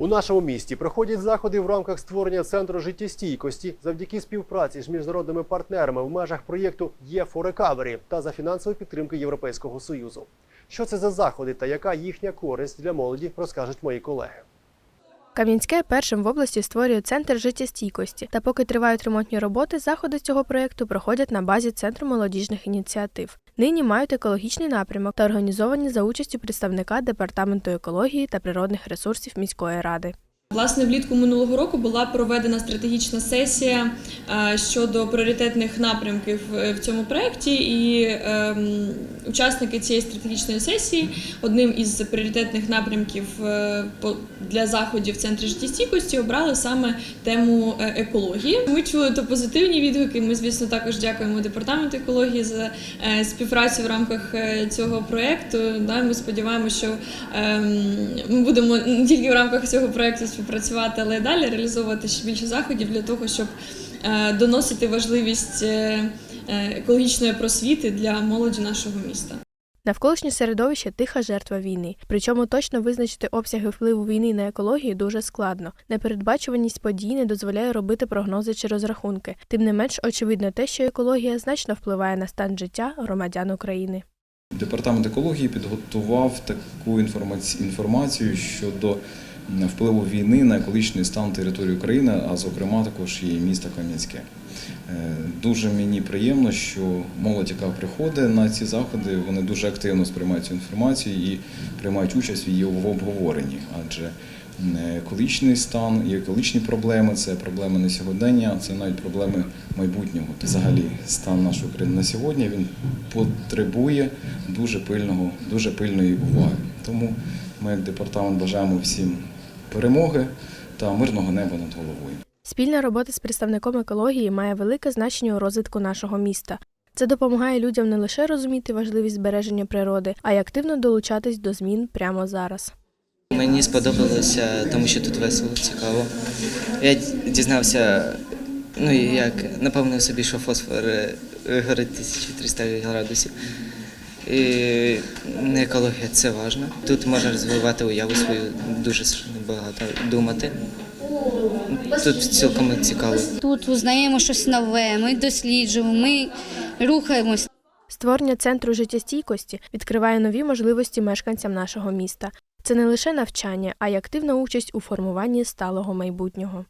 У нашому місті проходять заходи в рамках створення центру життєстійкості завдяки співпраці з міжнародними партнерами в межах проєкту «Є for Recovery» та за фінансової підтримки Європейського союзу. Що це за заходи та яка їхня користь для молоді, розкажуть мої колеги. Кам'янське першим в області створює центр життєстійкості. Та поки тривають ремонтні роботи, заходи цього проєкту проходять на базі центру молодіжних ініціатив. Нині мають екологічний напрямок та організовані за участю представника департаменту екології та природних ресурсів міської ради. Власне, влітку минулого року була проведена стратегічна сесія е, щодо пріоритетних напрямків е, в цьому проєкті, і ем, учасники цієї стратегічної сесії одним із пріоритетних напрямків е, для заходів в центрі життєстійкості обрали саме тему екології. Ми чули то позитивні відгуки. Ми, звісно, також дякуємо департаменту екології за співпрацю в рамках цього проєкту. Ми сподіваємося, що ем, ми будемо не тільки в рамках цього проєкту співпрацювати, але й далі реалізовувати ще більше заходів для того, щоб е, доносити важливість е, е, екологічної просвіти для молоді нашого міста. Навколишнє середовище тиха жертва війни. Причому точно визначити обсяги впливу війни на екологію дуже складно. Непередбачуваність подій не дозволяє робити прогнози чи розрахунки. Тим не менш, очевидно те, що екологія значно впливає на стан життя громадян України. Департамент екології підготував таку інформаці- інформацію щодо впливу війни на екологічний стан території України, а зокрема також і міста Кам'янське. Е, Дуже мені приємно, що молодь, яка приходить на ці заходи, вони дуже активно сприймають цю інформацію і приймають участь в її в обговоренні. Адже екологічний стан і екологічні проблеми це проблеми не сьогодення, це навіть проблеми майбутнього. Взагалі, стан нашої країни на сьогодні він потребує дуже пильного, дуже пильної уваги. Тому ми, як департамент, бажаємо всім перемоги та мирного неба над головою. Спільна робота з представником екології має велике значення у розвитку нашого міста. Це допомагає людям не лише розуміти важливість збереження природи, а й активно долучатись до змін прямо зараз. Мені сподобалося, тому що тут весело, цікаво. Я дізнався, ну і як наповнив собі, що фосфор е, горить 1300 градусів. І екологія це важливо. Тут можна розвивати уяву свою, дуже багато думати. Тут цілком цікаво. Тут узнаємо щось нове, ми досліджуємо, ми рухаємось. Створення центру життєстійкості відкриває нові можливості мешканцям нашого міста. Це не лише навчання, а й активна участь у формуванні сталого майбутнього.